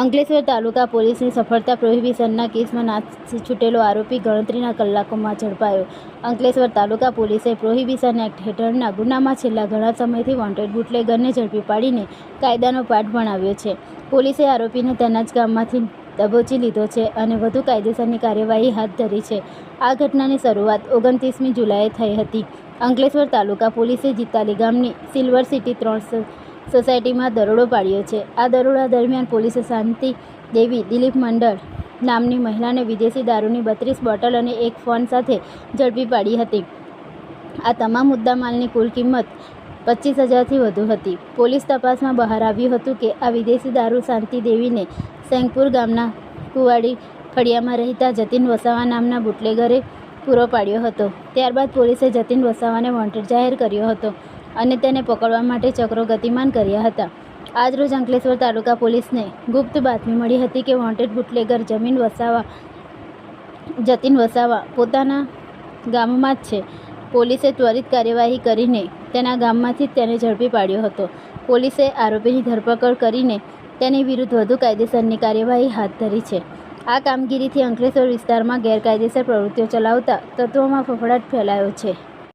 અંકલેશ્વર તાલુકા પોલીસની સફળતા પ્રોહિબિશનના કેસમાં નાસી છૂટેલો આરોપી ગણતરીના કલાકોમાં ઝડપાયો. અંકલેશ્વર તાલુકા પોલીસે પ્રોહિબિશન એક્ટ હેઠળના ગુનામાં છેલ્લા ઘણા સમયથી વોન્ટેડ બુટલેગરને ઝડપી પાડીને કાયદાનો પાઠ ભણાવ્યો છે. પોલીસે આરોપીને તેના જ ગામમાંથી દબોચી લીધો છે અને વધુ કાયદેસરની કાર્યવાહી હાથ ધરી છે. આ ઘટનાની શરૂઆત ઓગણત્રીસમી જુલાઈએ થઈ હતી. અંકલેશ્વર તાલુકા પોલીસે જીતાલી ગામની સિલ્વર સિટી ત્રણ સોસાયટીમાં દરોડો પાડ્યો છે. આ દરોડા દરમિયાન પોલીસે શાંતિ દેવી દિલીપ મંડળ નામની મહિલાને વિદેશી દારૂની બત્રીસ બોટલ અને એક ફોન સાથે ઝડપી પાડી હતી. આ તમામ મુદ્દામાલની કુલ કિંમત પચીસ હજારથી વધુ હતી. પોલીસ તપાસમાં બહાર આવ્યું હતું કે આ વિદેશી દારૂ શાંતિ દેવીને સેંગપુર ગામના કુવાડી ફળિયામાં રહેતા જતીન વસાવા નામના બુટલેગરે પૂરો પાડ્યો હતો. ત્યારબાદ પોલીસે જતીન વસાવાને વોન્ટેડ જાહેર કર્યો હતો. અને તેને પકડવા માટે ચક્રો ગતિમાન કર્યા હતા. આજરોજ અંકલેશ્વર તાલુકા પોલીસને ગુપ્ત બાતમી મળી હતી કે વોન્ટેડ બુટલેગર જમીન વસાવા, જતીન વસાવા પોતાના ગામમાં જ છે. પોલીસે ત્વરિત કાર્યવાહી કરીને તેના ગામમાંથી જ તેને ઝડપી પાડ્યો હતો. પોલીસે આરોપીની ધરપકડ કરીને તેની વિરુદ્ધ વધુ કાયદેસરની કાર્યવાહી હાથ ધરી છે. આ કામગીરીથી અંકલેશ્વર વિસ્તારમાં ગેરકાયદેસર પ્રવૃત્તિઓ ચલાવતા તત્વોમાં ફફડાટ ફેલાયો છે.